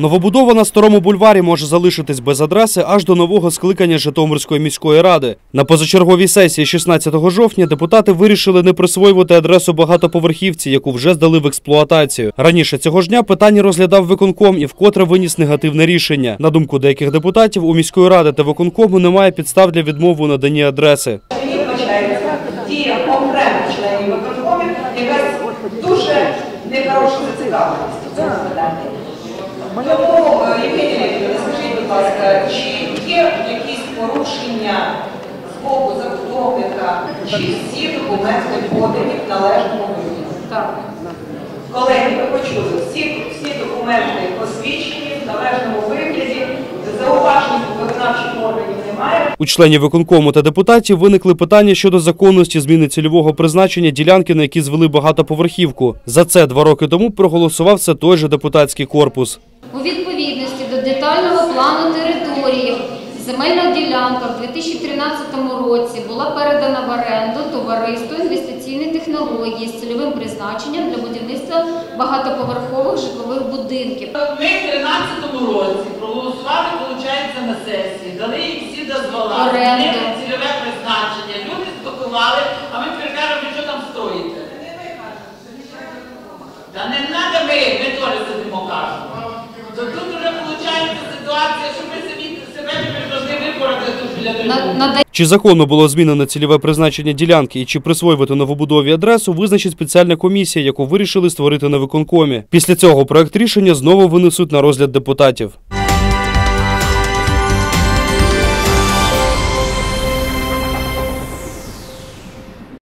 Новобудова на старому бульварі може залишитись без адреси аж до нового скликання Житомирської міської ради. На позачерговій сесії 16 жовтня депутати вирішили не присвоювати адресу багатоповерхівці, яку вже здали в експлуатацію. Раніше цього ж дня питання розглядав виконком і вкотре виніс негативне рішення. На думку деяких депутатів, у міської ради та виконкому немає підстав для відмови у наданні адреси. Дія окремих членів виконкомів якась дуже. Тому, Євгенія скажіть, будь ласка, чи є якісь порушення з боку забудовника, чи всі документи подані в належному вигляді? Так. Колеги, ви почули, всі, всі документи посвідчені в належному вигляді, зауважень у виконавчих органів немає. У членів виконкому та депутатів виникли питання щодо законності зміни цільового призначення ділянки, на які звели багатоповерхівку. За це два роки тому проголосував це той же депутатський корпус. У відповідності до детального плану території земельна ділянка в 2013 році була передана в оренду товариству інвестиційні технології з цільовим призначенням для будівництва багатоповерхових житлових будинків. Ми в 13-му році проголосували, виходить, на сесії, дали їм всі дозвола, Оренду. змінили цільове призначення, люди спакували, а ми тепер кажемо, що там стоїте. Та не треба ми, ми теж сидимо кажемо. То тут вже виходить ситуація, що ми самі себе тепер повинні виборити тут біля На- Чи законно було змінено цільове призначення ділянки і чи присвоювати новобудові адресу, визначить спеціальна комісія, яку вирішили створити на виконкомі. Після цього проект рішення знову винесуть на розгляд депутатів.